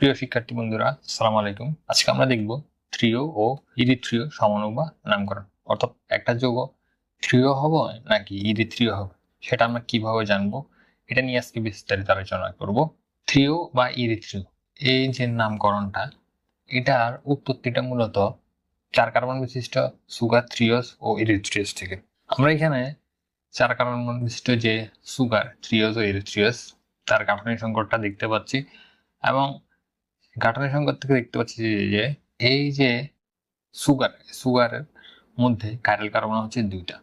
প্রিয় শিক্ষার্থী বন্ধুরা, আসসালামু আলাইকুম। আজকে আমরা দেখব থ্রিও ও ইরিথ্রিও সমানুক বা নামকরণ। অর্থাৎ একটা যোগ থ্রিও হবে নাকি ইরিথ্রিও হবে, সেটা আমরা কীভাবে জানব, এটা নিয়ে আজকে বিস্তারিত আলোচনা করব। থ্রিও বা ইরিথ্রিও এই যে নামকরণটা, এটার উৎপত্তিটা মূলত চার কার্বন বিশিষ্ট সুগার থ্রিওস ও ইরিথ্রিওস থেকে। আমরা এখানে চার কার্বন বিশিষ্ট যে সুগার থ্রিওস ও ইরিথ্রিওস তার গাঠনিক সংকটটা দেখতে পাচ্ছি এবং গাঠনিক সংকট থেকে দেখতে পাচ্ছি যে- এই যে সুগার সুগারের মধ্যে কাইরাল কার্বন হচ্ছে দুইটা।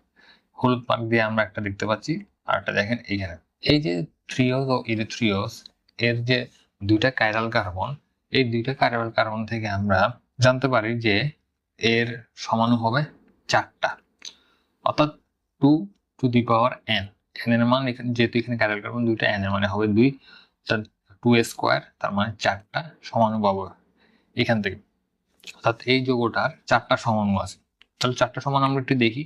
হলুদ পাক দিয়ে আমরা একটা দেখতে পাচ্ছি, আর একটা দেখেন এইখানে। এই যে থ্রিওস ও ইরিথ্রিওস এর যে দুইটা কাইরাল কার্বন এই দুইটা কাইরাল কার্বন থেকে আমরা জানতে পারি যে এর সমান হবে চারটা। অর্থাৎ two to the power N N এর মান এখানে, যেহেতু এখানে কাইরাল কার্বন দুইটা এন এর মানে হবে দুই। টু স্কোয়ার তার মানে চারটা সমানুভাবে এখান থেকে। অর্থাৎ এই যোগটার চারটা সমাণু আছে। তাহলে চারটা সমান আমরা একটু দেখি।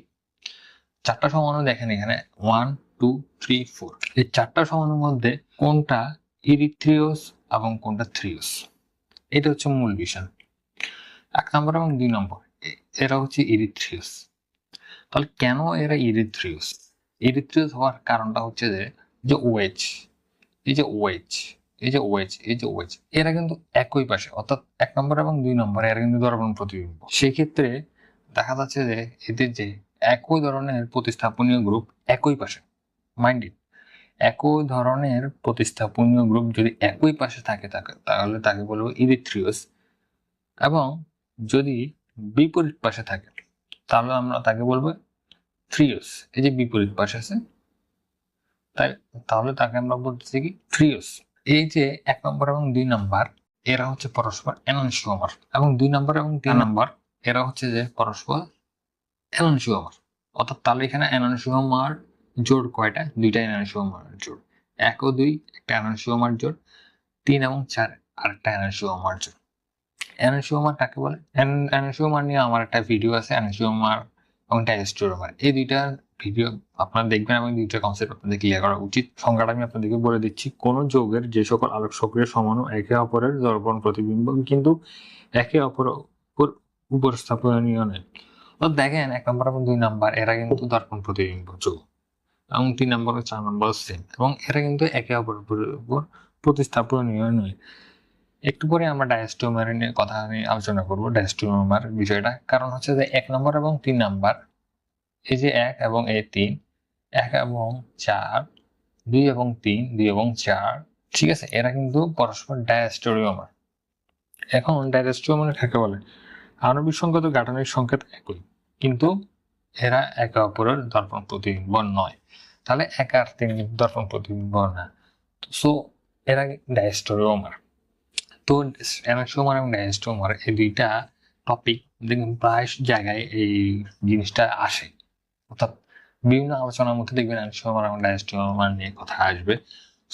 চারটা সমাণু দেখেন এখানে। ওয়ান টু থ্রি ফোর এই চারটা সমানুর মধ্যে কোনটা ইরিথ্রিওস এবং কোনটা থ্রিওস এটা হচ্ছে মূল বিষয়। এক নম্বর এবং দুই নম্বর। এরা হচ্ছে ইরিথ্রিওস তাহলে কেন এরা ইরিথ্রিওস ইরিথ্রিওস হওয়ার কারণটা হচ্ছে যে যে ওয়েচ এই যে ওয়েচ এই যে ওয়েচ এই যে ওয়েচ এরা কিন্তু একই পাশে, অর্থাৎ এক নম্বর এবং দুই নম্বর এরা কিন্তু দর্পণ প্রতিবিম্ব। সেক্ষেত্রে দেখা যাচ্ছে যে এদের যে একই ধরনের প্রতিস্থাপনীয় গ্রুপ একই পাশে, মাইন্ডেড। একই ধরনের প্রতিস্থাপনীয় গ্রুপ যদি একই পাশে থাকে তাকে, তাহলে তাকে বলব ইরিথ্রিওস এবং যদি বিপরীত পাশে থাকে, তাহলে আমরা তাকে বলব থ্রিওস এই যে বিপরীত পাশে আছে, তাই তাহলে তাকে আমরা বলতেছি কি? থ্রিওস এই যে এক নম্বর এবং দুই নম্বর এরা হচ্ছে পরস্পর এননসিওমার এবং দুই নম্বর এবং তিন নম্বর এরা হচ্ছে যে পরস্পর এননসিওমার অর্থাৎ তাহলে এখানে এননসিওমার জোড় কয়টা? দুইটা এননসিওমার জোড়। এক ও দুই একটা এননসিওমার জোড়। তিন এবং চার আরেকটা এননসিওমার জোড়। এননসিওমার কাকে বলে? এননসিওমার নিয়ে আমার একটা ভিডিও আছে এননসিওমার এবং ডাইস্টোরোমার এই দুইটার ভিডিও আপনারা দেখবেন এবং দুইটা কনসেপ্ট আপনাদের ক্লিয়ার করা উচিত। সংখ্যাটা আমি আপনাদেরকে বলে দিচ্ছি। কোন যৌগের যে সকল আলোক সক্রিয় সমাণু একে অপরের দর্পণ প্রতিবিম্ব, কিন্তু একে অপর উপস্থাপনীয় নয়। তো দেখেন, এক নম্বর এবং দুই নাম্বার, এরা কিন্তু দর্পণ প্রতিবিম্ব যৌগ। এবং তিন নম্বর ও চার নম্বর সেম এবং এরা কিন্তু একে অপরের উপর প্রতিস্থাপনীয় নয়। একটু পরে আমরা ডায়াস্টোমার নিয়ে কথা নিয়ে আলোচনা করব ডায়াস্টোমার বিষয়টা। কারণ হচ্ছে যে এক নম্বর এবং তিন নাম্বার এই যে এক এবং এ তিন, এক এবং চার, দুই এবং তিন, দুই এবং চার, ঠিক আছে? এরা কিন্তু পরস্পর ডায়াস্টোরিওমার। এখন ডায়াস্টোরিওমার কাকে বলে? আণবিক সংকেত গাঠনিক সংকেত একই, কিন্তু এরা একে অপরের দর্পণ প্রতিবিম্ব নয়। তাহলে এক আর তিন কিন্তু দর্পণ প্রতিবিম্ব না। সো এরা ডায়াস্টোরিওমার। তো অ্যানাক্সিওমার এবং ডায়াস্টোমার এই দুইটা টপিক দেখুন, প্রায় জায়গায় এই জিনিসটা আসে। অর্থাৎ বিভিন্ন আলোচনার মধ্যে দেখবেন অ্যানাক্সিওমার এবং নিয়ে কথা আসবে।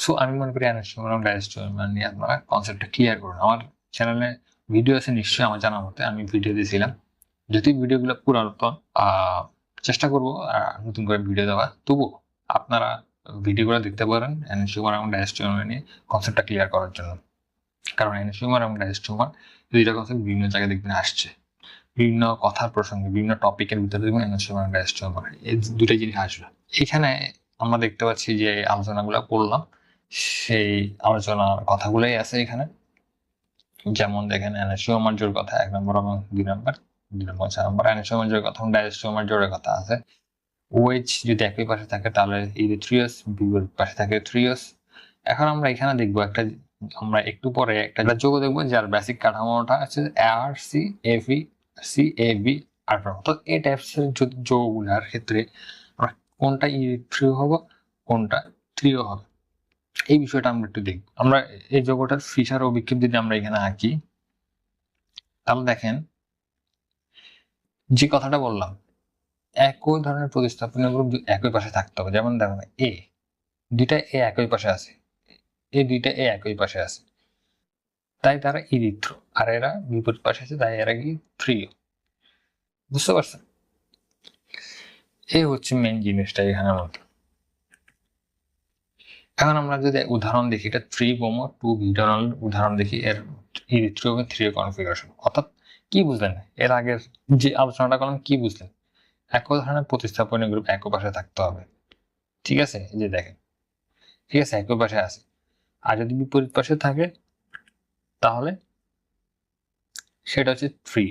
সো আমি মনে করি অ্যানাক্সিওমার এবং ডায়াস্টোমার নিয়ে আপনারা কনসেপ্টটা ক্লিয়ার করুন। আমার চ্যানেলে ভিডিও আছে নিশ্চয়ই আমার জানা মতে, আমি ভিডিও দিয়েছিলাম। যদি ভিডিওগুলো পুরাতন চেষ্টা করব নতুন করে ভিডিও দেওয়া। তবুও আপনারা ভিডিওগুলো দেখতে পারেন অ্যানাক্সিওমার এবং ডায়াস্টোমার নিয়ে কনসেপ্টটা ক্লিয়ার করার জন্য। কারণ এনসিউমার এবং ডায়াস্টোমার দুইটা কনসেপ্ট বিভিন্ন জায়গায় দেখবেন আসছে। বিভিন্ন কথার প্রসঙ্গে, বিভিন্ন টপিকের ভিতরে দেখবেন এনসিউমার এবং ডায়াস্টোমার এই দুটো জিনিস আসবে। এখানে আমরা দেখতে পাচ্ছি যে আলোচনাগুলো করলাম, সেই আলোচনার কথাগুলোই আছে এখানে। যেমন দেখেন এনসিওমার জোর কথা এক নম্বর এবং দুই নম্বর দুই নম্বর চার নম্বর। এনসিওমার জোর কথা এবং ডায়াস্টোমার জোরের কথা আছে। ওয়েজ যদি একই পাশে থাকে, তাহলে ইরিথ্রিয়াস বিপরীত পাশে থাকে থ্রিয়াস এখন আমরা এখানে দেখব একটা, আমরা একটু পরে একটা যোগ দেখব, যার বেসিক কাঠামোটা আছে আর C A V C A V আর তো এই টাইপসের যোগগুলার ক্ষেত্রে কোনটা ইরিথ্রিও হবে, কোনটা থ্রিও হবে। এই বিষয়টা আমরা একটু দেখব। আমরা এই ও বিক্ষেপ যদি আমরা এখানে আঁকি, তাহলে দেখেন, যে কথাটা বললাম, একই ধরনের প্রতিস্থাপনীয় গ্রুপ একই পাশে থাকতে হবে। যেমন দেখেন এ দুইটা এ একই পাশে আছে। এই দুইটা এ একই পাশে আছে। তাই তারা ইরিথ্রো আর এরা বিপরীত পাশে আছে, তাই এরা কি থ্রিও। বুঝতে পারছেন? এই হচ্ছে মেন জিনিসটা এখানে মধ্যে। এখন আমরা যদি উদাহরণ দেখি, এটা থ্রি বোমো টু বিউটানল উদাহরণ দেখি, এর ইরিথ্রিও এবং থ্রিও কনফিগারেশন অর্থাৎ কি বুঝলেন? এর আগের যে আলোচনাটা করলাম, কি বুঝলেন? এক ধরনের প্রতিস্থাপনীয় গ্রুপ এক পাশে থাকতে হবে। ঠিক আছে? যে দেখেন। ঠিক আছে? একই পাশে আছে। আর যদি বিপরীত পাশে থাকে তাহলে? সেটা হচ্ছে থ্রি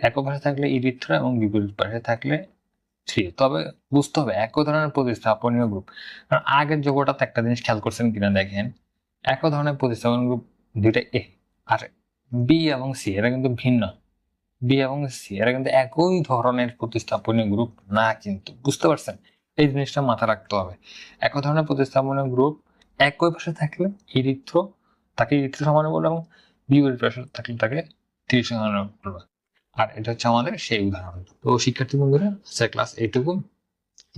একই পাশে থাকলে ইরিথ্রা এবং বিপরীত পাশে থাকলে থ্রি তবে বুঝতে হবে, একই ধরনের প্রতিস্থাপনীয় গ্রুপ কারণ আগের যোগটাতে একটা জিনিস খেয়াল করছেন কিনা দেখেন, একই ধরনের প্রতিস্থাপন গ্রুপ দুইটা এ আর বি এবং সি এরা কিন্তু ভিন্ন। বি এবং সি এরা কিন্তু একই ধরনের প্রতিস্থাপনীয় গ্রুপ না কিন্তু। বুঝতে পারছেন? এই জিনিসটা মাথা রাখতে হবে। একই ধরনের প্রতিস্থাপনীয় গ্রুপ একই পাশে থাকলে ইরিথ্র তাকে ঋতু সমানে বলব এবং বিপরীত প্রেশার থাকলে তাকে তিরিশ সমানে বলব আর এটা হচ্ছে আমাদের সেই উদাহরণ। তো শিক্ষার্থী বন্ধুরা, আজকের ক্লাস এইটুকু।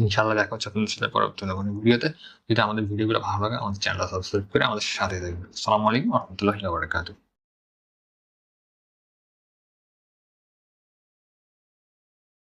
ইনশাল্লাহ দেখা হচ্ছে আপনাদের সাথে পরবর্তী কোনো ভিডিওতে যদি আমাদের ভিডিওগুলো ভালো লাগে, আমাদের চ্যানেলটা সাবস্ক্রাইব করে আমাদের সাথে থাকবেন। আসসালামু আলাইকুম রহমতুল্লাহ বারাকাতুহু।